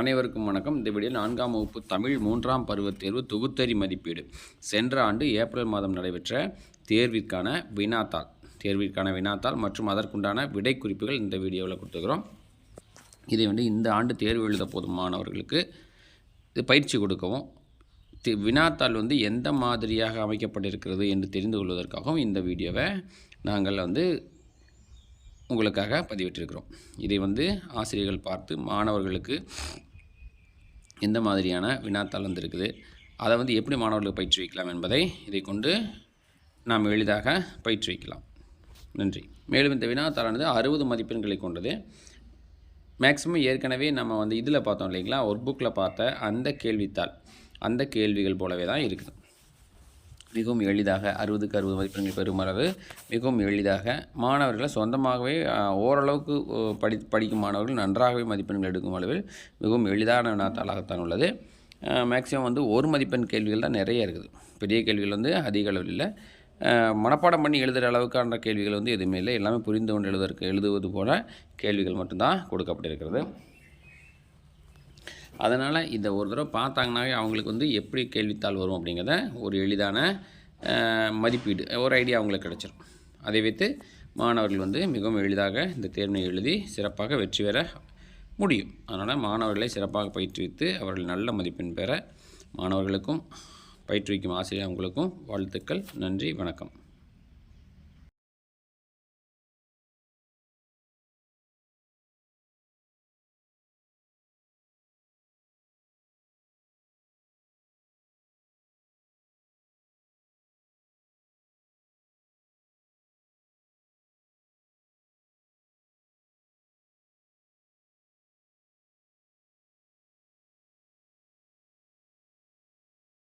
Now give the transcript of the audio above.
அனைவருக்கும் வணக்கம். இந்த வீடியோ நான்காம் வகுப்பு தமிழ் மூன்றாம் பருவத் தேர்வு தொகுத்தறி மதிப்பீடு. சென்ற ஆண்டு ஏப்ரல் மாதம் நடைபெற்ற தேர்விற்கான வினாத்தாள் தேர்விற்கான வினாத்தாள் மற்றும் அதற்குண்டான விடை குறிப்புகள் இந்த வீடியோவில் கொடுத்துக்கிறோம் இதை வந்து இந்த ஆண்டு தேர்வு எழுத போதும் மாணவர்களுக்கு இது பயிற்சி கொடுக்கவும் வினாத்தாள் வந்து எந்த மாதிரியாக அமைக்கப்பட்டிருக்கிறது என்று தெரிந்து கொள்வதற்காகவும் இந்த வீடியோவை நாங்கள் வந்து உங்களுக்காக பதிவிட்டிருக்கிறோம். இதை வந்து ஆசிரியர்கள் பார்த்து மாணவர்களுக்கு எந்த மாதிரியான வினாத்தாள் வந்திருக்குது அதை வந்து எப்படி மாணவர்களுக்கு பயிற்றுவிக்கலாம் என்பதை இதை கொண்டு நாம் எளிதாக பயிற்றுவிக்கலாம் நன்றி. மேலும் இந்த வினாத்தாளானது அறுபது மதிப்பெண்களை கொண்டது. மேக்ஸிமம் ஏற்கனவே நம்ம வந்து இதில் பார்த்தோம் இல்லைங்களா? ஒரு புக்கில் பார்த்த அந்த கேள்வித்தாள் அந்த கேள்விகள் போலவே தான் இருக்குது. மிகவும் எளிதாக அறுபதுக்கு அறுபது மதிப்பெண்கள் பெறும் அளவு மிகவும் எளிதாக மாணவர்களை சொந்தமாகவே ஓரளவுக்கு படி படிக்கும் மாணவர்கள் நன்றாகவே மதிப்பெண்கள் எடுக்கும் அளவில் மிகவும் எளிதான வினாத்தாளாகத்தான் உள்ளது. மேக்ஸிமம் வந்து ஒரு மதிப்பெண் கேள்விகள் தான் நிறைய இருக்குது. பெரிய கேள்விகள் வந்து அதிக அளவில் இல்லை. மனப்பாடம் பண்ணி எழுதுகிற அளவுக்கான கேள்விகள் வந்து எதுவுமே இல்லை. எல்லாமே புரிந்து கொண்டு எழுதுவதற்கு எழுதுவது போல கேள்விகள் மட்டும்தான் கொடுக்கப்பட்டிருக்கிறது. அதனால் இந்த ஒரு தடவை பார்த்தாங்கனாவே அவங்களுக்கு வந்து எப்படி கேள்வித்தாள் வரும் அப்படிங்கிறத ஒரு எளிதான மதிப்பீடு ஒரு ஐடியா அவங்களுக்கு கிடச்சிரும். அதை வைத்து மாணவர்கள் வந்து மிகவும் எளிதாக இந்த தேர்வினை எழுதி சிறப்பாக வெற்றி பெற முடியும். அதனால் மாணவர்களை சிறப்பாக பயிற்றுவித்து அவர்கள் நல்ல மதிப்பெண் பெற மாணவர்களுக்கும் பயிற்றுவிக்கும் ஆசிரியர் அவங்களுக்கும் வாழ்த்துக்கள் நன்றி வணக்கம்.